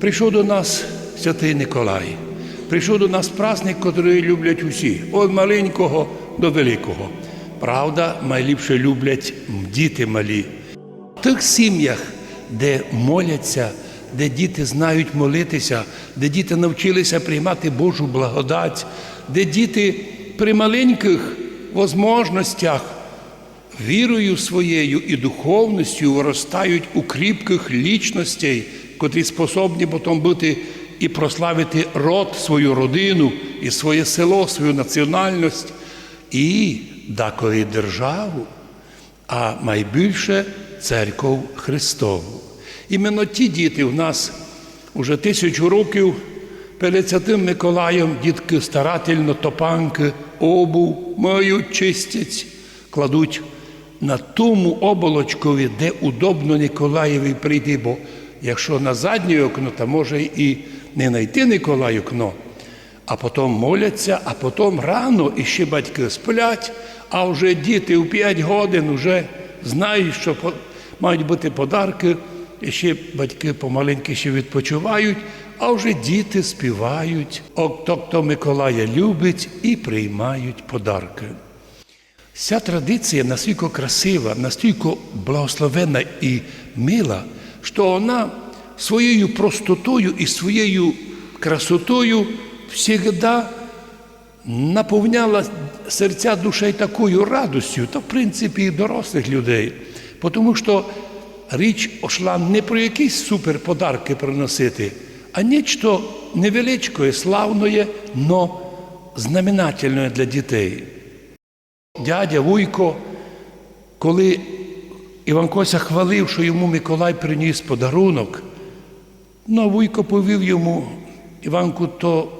Прийшов до нас святий Николай. Прийшов до нас праздник, який люблять усі, від маленького до великого. Правда, найліпше люблять діти малі. В тих сім'ях, де моляться, де діти знають молитися, де діти навчилися приймати Божу благодать, де діти при маленьких можливостях вірою своєю і духовністю виростають у кріпких лічностей, котрі способні потім бути і прославити род, свою родину, і своє село, свою національність, і деколи державу, а найбільше церков Христову. Іменно ті діти в нас уже тисячу років перед Святим Миколаєм дітки старательно топанки, обув мають, чистять, кладуть на тому оболочкові, де удобно Николаєві прийти, бо якщо на заднє окно, то може і не знайти Николай окно, а потім моляться, а потім рано і ще батьки сплять, а вже діти у 5 годин вже знають, що мають бути подарки, і ще батьки помаленьки ще відпочивають, а вже діти співають, «Ок, то, хто Миколая любить і приймають подарки. Ця традиція настільки красива, настільки благословенна і мила, що вона своєю простотою і своєю красотою завжди наповняла серця душей такою радостю, та в принципі і дорослих людей. Тому що річ йшла не про якісь суперподарки приносити, а нічто невеличке, славне, но знаменательне для дітей дядя Вуйко, коли Іван Кося хвалив, що йому Миколай приніс подарунок, ну Вуйко повів йому, Іванку, то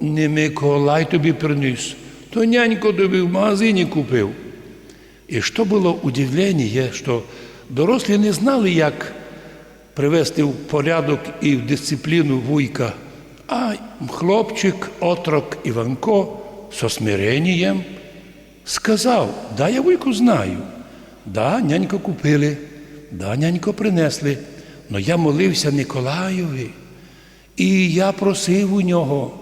не Миколай тобі приніс, то нянько тобі в магазині купив. І що було удивлення, що дорослі не знали, як привести в порядок і в дисципліну вуйка, а хлопчик, отрок Іванко со смиренням сказав, да, я вуйку знаю. Да, нянько купили, да, нянько принесли. Но я молився Николаєві, і я просив у нього.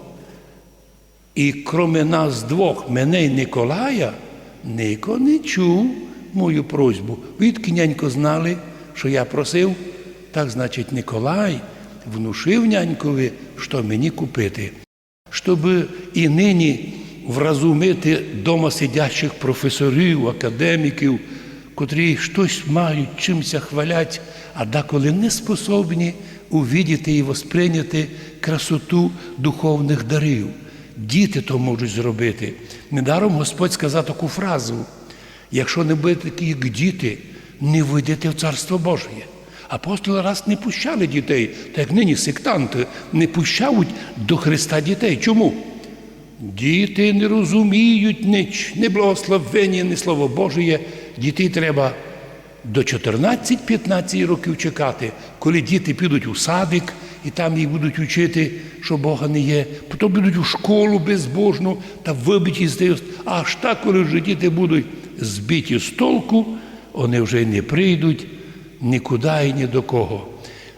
І кроме нас двох, мене й Николая, Нико не чув мою просьбу. Відкинянько знали, що я просив, так значить Николай внушив нянькові, що мені купити щоб і нині вразумити дома сидячих професорів, академіків, котрі щось мають, чимся хвалять, а деколи не способні увідіти і восприйняти красоту духовних дарів. Діти то можуть зробити. Недаром Господь сказав таку фразу: якщо не будете такі, як діти, не вийдете в Царство Божє. Апостоли раз не пущали дітей, так як нині сектанти не пущають до Христа дітей. Чому? Діти не розуміють ніч, не благословення, ні Слово Божє. Дітей треба до 14-15 років чекати, коли діти підуть у садик і там їх будуть вчити, що Бога не є. Потім підуть у школу безбожну та вибиті з нею. Аж так, коли вже діти будуть збиті з толку, вони вже не прийдуть нікуди і ні до кого.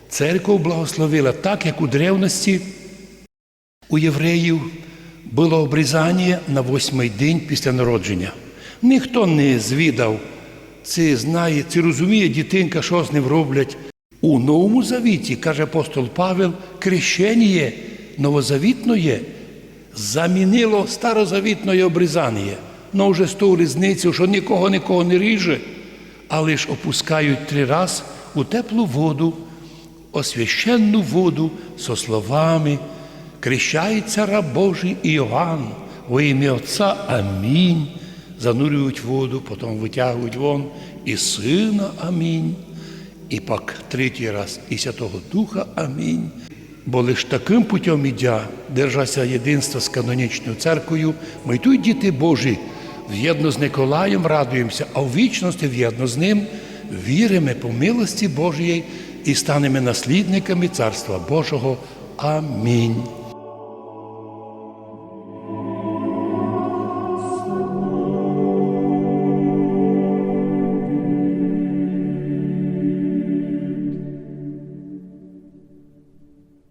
Церква благословила так, як у древності у євреїв було обрізання на восьмий день після народження. Ніхто не звідав, це знає, це розуміє дітинка, що з ним роблять. У Новому Завіті, каже апостол Павел, крещення новозавітноє замінило старозавітне обрізання. Ну вже з тою різницею, що нікого нікого не ріже, але ж опускають три раз у теплу воду, освященну воду со словами Крещається раб Божий Іоанн, во ім'я Отця Амінь. Занурюють воду, потім витягують вон і Сина Амінь. І пак третій раз і Святого Духа Амінь. Бо лиш таким путем ідя, держася єдинства з канонічною церквою, ми тут діти Божі, в'єдно з Николаєм радуємося, а в вічності в'єдно з ним віримо по милості Божої і станемо наслідниками Царства Божого. Амінь.